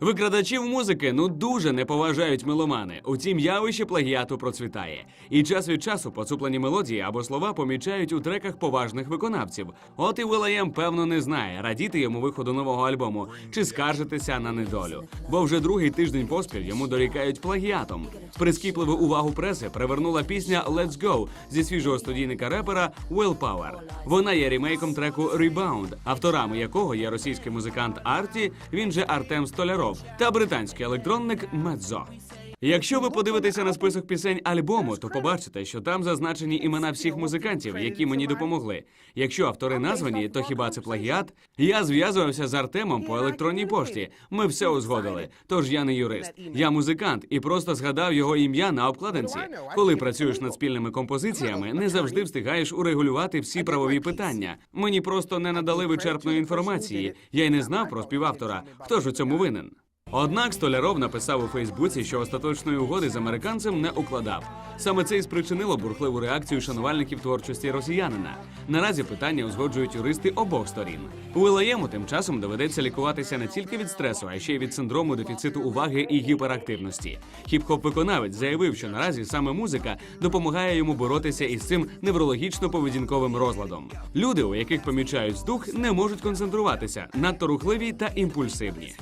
Викрадачів музики ну дуже не поважають меломани. Утім, явище плагіату процвітає. І час від часу поцуплені мелодії або слова помічають у треках поважних виконавців. От і Will.i.am, певно не знає, радіти йому виходу нового альбому чи скаржитися на недолю. Бо вже другий тиждень поспіль йому дорікають плагіатом. Прискіпливу увагу преси привернула пісня «Let's Go» зі свіжого студійника репера Willpower. Вона є ремейком треку «Rebound», авторами якого є російський музикант Арті, він же Артем Столяров, та британський електронник Медзо. Якщо ви подивитеся на список пісень альбому, то побачите, що там зазначені імена всіх музикантів, які мені допомогли. Якщо автори названі, то хіба це плагіат? Я зв'язувався з Артемом по електронній пошті. Ми все узгодили. Тож я не юрист, я музикант і просто згадав його ім'я на обкладинці. Коли працюєш над спільними композиціями, не завжди встигаєш урегулювати всі правові питання. Мені просто не надали вичерпної інформації. Я й не знав про співавтора. Хто ж у цьому винен? Однак Столяров написав у Фейсбуці, що остаточної угоди з американцем не укладав. Саме це і спричинило бурхливу реакцію шанувальників творчості росіянина. Наразі питання узгоджують юристи обох сторін. Уилаєму тим часом доведеться лікуватися не тільки від стресу, а ще й від синдрому дефіциту уваги і гіперактивності. Хіп-хоп виконавець заявив, що наразі саме музика допомагає йому боротися із цим неврологічно-поведінковим розладом. Люди, у яких помічають здух, не можуть концентруватися, надто рухливі та імпульсивні.